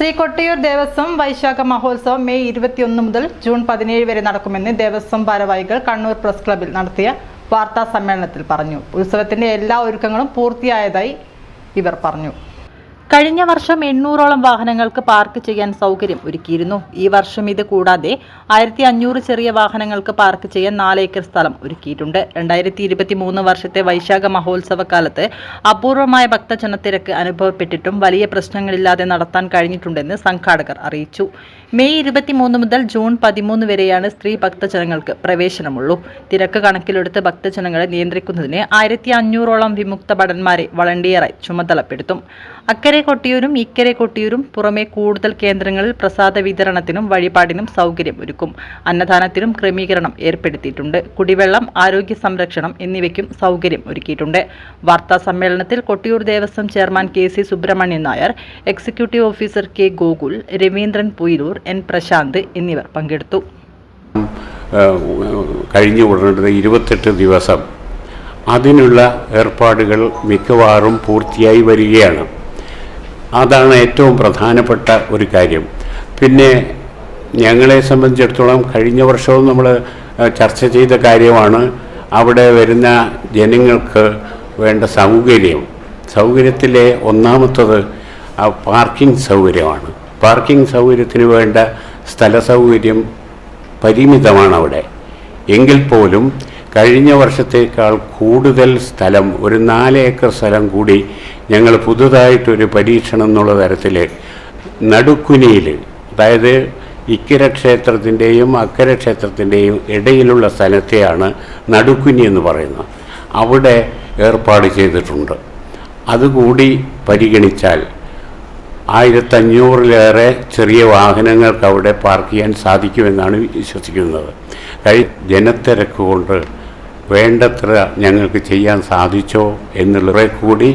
ശ്രീ കൊട്ടിയൂർ ദേവസ്വം വൈശാഖ മഹോത്സവം മെയ് ഇരുപത്തിയൊന്ന് മുതൽ ജൂൺ പതിനേഴ് വരെ നടക്കുമെന്ന് ദേവസ്വം ഭാരവാഹികൾ കണ്ണൂർ പ്രസ് ക്ലബിൽ നടത്തിയ വാർത്താ സമ്മേളനത്തിൽ പറഞ്ഞു. ഉത്സവത്തിന്റെ എല്ലാ ഒരുക്കങ്ങളും പൂർത്തിയായതായി ഇവർ പറഞ്ഞു. കഴിഞ്ഞ വർഷം എണ്ണൂറോളം വാഹനങ്ങൾക്ക് പാർക്ക് ചെയ്യാൻ സൗകര്യം ഒരുക്കിയിരുന്നു. ഈ വർഷം ഇത് കൂടാതെ ആയിരത്തി അഞ്ഞൂറ് ചെറിയ വാഹനങ്ങൾക്ക് പാർക്ക് ചെയ്യാൻ നാല് ഏക്കർ സ്ഥലം ഒരുക്കിയിട്ടുണ്ട്. രണ്ടായിരത്തി ഇരുപത്തി മൂന്ന് വർഷത്തെ വൈശാഖ മഹോത്സവ കാലത്ത് അപൂർവമായ ഭക്തജനത്തിരക്ക് അനുഭവപ്പെട്ടിട്ടും വലിയ പ്രശ്നങ്ങളില്ലാതെ നടത്താൻ കഴിഞ്ഞിട്ടുണ്ടെന്ന് സംഘാടകർ അറിയിച്ചു. മെയ് ഇരുപത്തിമൂന്ന് മുതൽ ജൂൺ പതിമൂന്ന് വരെയാണ് സ്ത്രീ ഭക്തജനങ്ങൾക്ക് പ്രവേശനമുള്ളൂ. തിരക്ക് കണക്കിലെടുത്ത് ഭക്തജനങ്ങളെ നിയന്ത്രിക്കുന്നതിന് ആയിരത്തി അഞ്ഞൂറോളം വിമുക്ത ഭടന്മാരെ വളണ്ടിയറായി ചുമതലപ്പെടുത്തും. അക്കരെ കൊട്ടിയൂരും ഇക്കരെ കൊട്ടിയൂരും പുറമെ കൂടുതൽ കേന്ദ്രങ്ങളിൽ പ്രസാദ വിതരണത്തിനും വഴിപാടിനും സൗകര്യം ഒരുക്കും. അന്നദാനത്തിനും ക്രമീകരണം ഏർപ്പെടുത്തിയിട്ടുണ്ട്. കുടിവെള്ളം ആരോഗ്യ സംരക്ഷണം എന്നിവയ്ക്കും സൗകര്യം ഒരുക്കിയിട്ടുണ്ട്. വാർത്താ സമ്മേളനത്തിൽ Kottiyoor Devaswom chairman K C Subramanian Nair executive officer K Gokul Raveendran Puyiloor N Prashanth എന്നിവർ പങ്കെടുത്തു. കഴിഞ്ഞ ഉടനെ ഇരുപത്തെട്ട് ദിവസം അതിനുള്ള ഏർപ്പാടുകൾ മിക്കവാറും പൂർത്തിയായി വരികയാണ്. അതാണ് ഏറ്റവും പ്രധാനപ്പെട്ട ഒരു കാര്യം. പിന്നെ ഞങ്ങളെ സംബന്ധിച്ചിടത്തോളം കഴിഞ്ഞ വർഷവും നമ്മൾ ചർച്ച ചെയ്ത കാര്യമാണ് അവിടെ വരുന്ന ജനങ്ങൾക്ക് വേണ്ട സൗകര്യം. സൗകര്യത്തിലെ ഒന്നാമത്തത് പാർക്കിംഗ് സൗകര്യമാണ്. പാർക്കിംഗ് സൗകര്യത്തിന് വേണ്ട സ്ഥല സൗകര്യം പരിമിതമാണ് അവിടെ. എങ്കിൽ പോലും കഴിഞ്ഞ വർഷത്തേക്കാൾ കൂടുതൽ സ്ഥലം ഒരു നാല് ഏക്കർ സ്ഥലം കൂടി ഞങ്ങൾ പുതുതായിട്ടൊരു പരീക്ഷണം എന്നുള്ള തരത്തിൽ നടുക്കുനിയിൽ അതായത് ഇക്കര ക്ഷേത്രത്തിന്റെയും അക്കര ക്ഷേത്രത്തിന്റെയും ഇടയിലുള്ള സ്ഥലത്തെയാണ് നടുക്കുനി എന്ന് പറയുന്നത്. അവിടെ ഏർപ്പാട് ചെയ്തിട്ടുണ്ട്. അതുകൂടി പരിഗണിച്ചാൽ ആയിരത്തഞ്ഞൂറിലേറെ ചെറിയ വാഹനങ്ങൾക്ക് അവിടെ പാർക്ക് ചെയ്യാൻ സാധിക്കുമെന്നാണ് വിശ്വസിക്കുന്നത്. കഴി ജനത്തിരക്ക് കൊണ്ട് വേണ്ടത്ര ഞങ്ങൾക്ക് ചെയ്യാൻ സാധിച്ചോ എന്നുള്ളവരെ കൂടി